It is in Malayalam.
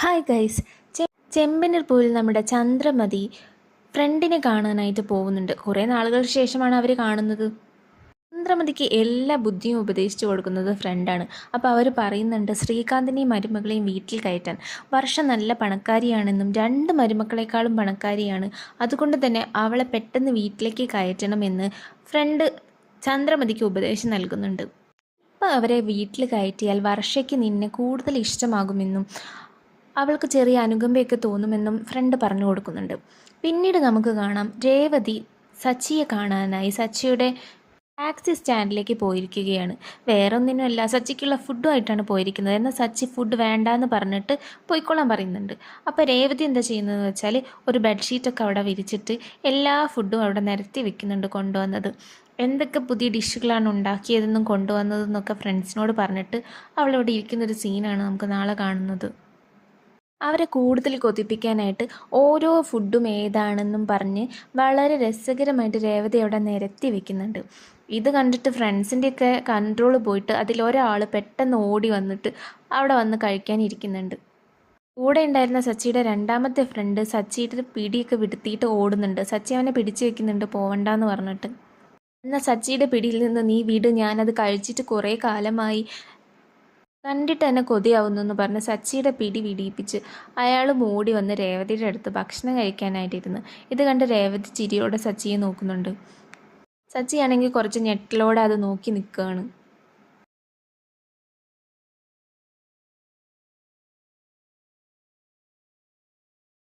ഹായ് ഗൈസ് ചെമ്പനീർ പൂവിൽ നമ്മുടെ ചന്ദ്രമതി ഫ്രണ്ടിനെ കാണാനായിട്ട് പോകുന്നുണ്ട്. കുറേ നാളുകൾക്ക് ശേഷമാണ് അവർ കാണുന്നത്. ചന്ദ്രമതിക്ക് എല്ലാ ബുദ്ധിയും ഉപദേശിച്ചു കൊടുക്കുന്നത് ഫ്രണ്ടാണ്. അപ്പോൾ അവർ പറയുന്നുണ്ട് ശ്രീകാന്തിനെയും മരുമകളെയും വീട്ടിൽ കയറ്റാൻ. വർഷം നല്ല പണക്കാരിയാണെന്നും രണ്ട് മരുമക്കളെക്കാളും പണക്കാരിയാണ്. അതുകൊണ്ട് തന്നെ അവളെ പെട്ടെന്ന് വീട്ടിലേക്ക് കയറ്റണമെന്ന് ഫ്രണ്ട് ചന്ദ്രമതിക്ക് ഉപദേശം നൽകുന്നുണ്ട്. അപ്പോൾ അവരെ വീട്ടിൽ കയറ്റിയാൽ വർഷയ്ക്ക് നിന്നെ കൂടുതൽ ഇഷ്ടമാകുമെന്നും അവൾക്ക് ചെറിയ അനുകമ്പയൊക്കെ തോന്നുമെന്നും ഫ്രണ്ട് പറഞ്ഞു കൊടുക്കുന്നുണ്ട്. പിന്നീട് നമുക്ക് കാണാം രേവതി സച്ചിയെ കാണാനായി സച്ചിയുടെ ടാക്സി സ്റ്റാൻഡിലേക്ക് പോയിരിക്കുകയാണ്. വേറെ ഒന്നിനുമല്ല സച്ചിക്കുള്ള ഫുഡുമായിട്ടാണ് പോയിരിക്കുന്നത്. എന്നാൽ സച്ചി ഫുഡ് വേണ്ട എന്ന് പറഞ്ഞിട്ട് പോയിക്കൊള്ളാൻ പറയുന്നുണ്ട്. അപ്പോൾ രേവതി എന്താ ചെയ്യുന്നതെന്ന് വെച്ചാൽ ഒരു ബെഡ്ഷീറ്റൊക്കെ അവിടെ വിരിച്ചിട്ട് എല്ലാ ഫുഡും അവിടെ നിരത്തി വെക്കുന്നുണ്ട് കൊണ്ടുവന്നത്. എന്തൊക്കെ പുതിയ ഡിഷുകളാണ് ഉണ്ടാക്കിയതെന്നും കൊണ്ടുവന്നതെന്നൊക്കെ ഫ്രണ്ട്സിനോട് പറഞ്ഞിട്ട് അവളിവിടെ ഇരിക്കുന്നൊരു സീനാണ് നമുക്ക് നാളെ കാണുന്നത്. അവരെ കൂടുതൽ കൊതിപ്പിക്കാനായിട്ട് ഓരോ ഫുഡും ഏതാണെന്നും പറഞ്ഞ് വളരെ രസകരമായിട്ട് രേവതി അവിടെ നിരത്തി വെക്കുന്നുണ്ട്. ഇത് കണ്ടിട്ട് ഫ്രണ്ട്സിന്റെയൊക്കെ കൺട്രോൾ പോയിട്ട് അതിലൊരാൾ പെട്ടെന്ന് ഓടി വന്നിട്ട് അവിടെ വന്ന് കഴിക്കാനിരിക്കുന്നുണ്ട് കൂടെ ഉണ്ടായിരുന്ന സച്ചിയുടെ രണ്ടാമത്തെ ഫ്രണ്ട് സച്ചിയുടെ പിടിയൊക്കെ വിടുത്തിയിട്ട് ഓടുന്നുണ്ട്. സച്ചി അവനെ പിടിച്ചു വെക്കുന്നുണ്ട് പോവണ്ടെന്ന് പറഞ്ഞിട്ട്. എന്നാൽ സച്ചിയുടെ പിടിയിൽ നിന്ന് നീ വീട് ഞാനത് കഴിച്ചിട്ട് കുറേ കാലമായി കണ്ടിട്ട് തന്നെ കൊതിയാവുന്നു എന്ന് പറഞ്ഞ് സച്ചിയുടെ പിടി വിടിയിപ്പിച്ച് അയാൾ മൂടി വന്ന് രേവതിയുടെ അടുത്ത് ഭക്ഷണം കഴിക്കാനായിട്ടിരുന്നു. ഇത് കണ്ട് രേവതി ചിരിയോടെ സച്ചിയെ നോക്കുന്നുണ്ട്. സച്ചിയാണെങ്കിൽ കുറച്ച് ഞെട്ടലോടെ അത് നോക്കി നിൽക്കുകയാണ്